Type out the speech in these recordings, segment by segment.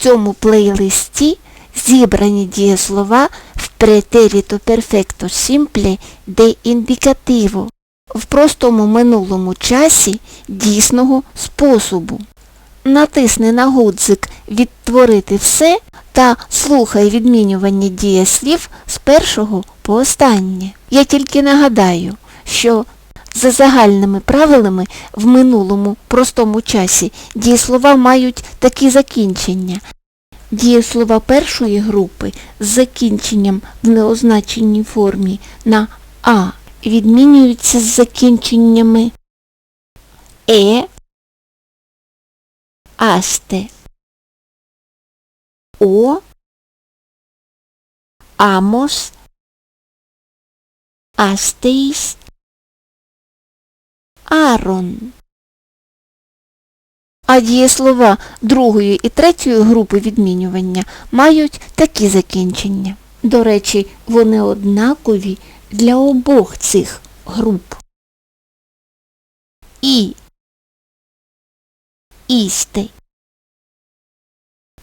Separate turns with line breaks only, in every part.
цьому плейлисті зібрані дієслова в претеріто перфекто simple де індикативо в простому минулому часі дійсного способу. Натисни на гудзик Відтворити все та слухай відмінювання дієслів з першого по останнє. Я тільки нагадаю, що за загальними правилами в минулому простому часі дієслова мають такі закінчення. Дієслова першої групи з закінченням в неозначеній формі на А відмінюються з закінченнями Е, Асте, О, Амос, Астеїс, Арон. А дієслова другої і третьої групи відмінювання мають такі закінчення. До речі, вони однакові для обох цих груп. І, істе,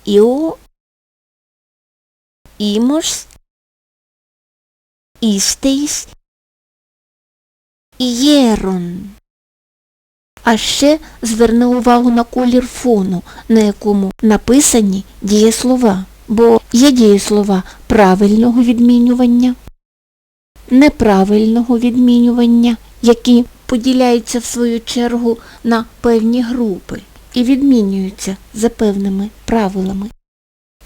іо, імос, істеїс, ієрон. А ще зверни увагу на колір фону, на якому написані дієслова, бо є дієслова правильного відмінювання, неправильного відмінювання, які поділяються в свою чергу на певні групи і відмінюються за певними правилами.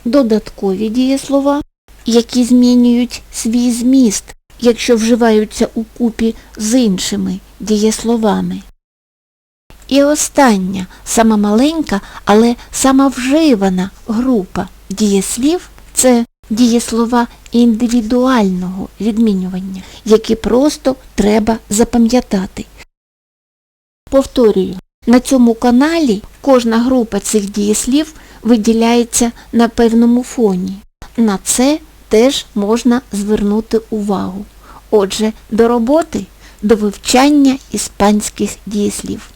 Додаткові дієслова, які змінюють свій зміст, якщо вживаються у купі з іншими дієсловами. І остання, сама маленька, але сама вживана група дієслів це дієслова індивідуального відмінювання, які просто треба запам'ятати. Повторюю, на цьому каналі кожна група цих дієслів виділяється на певному фоні. На це теж можна звернути увагу. Отже, до роботи, до вивчання іспанських дієслів.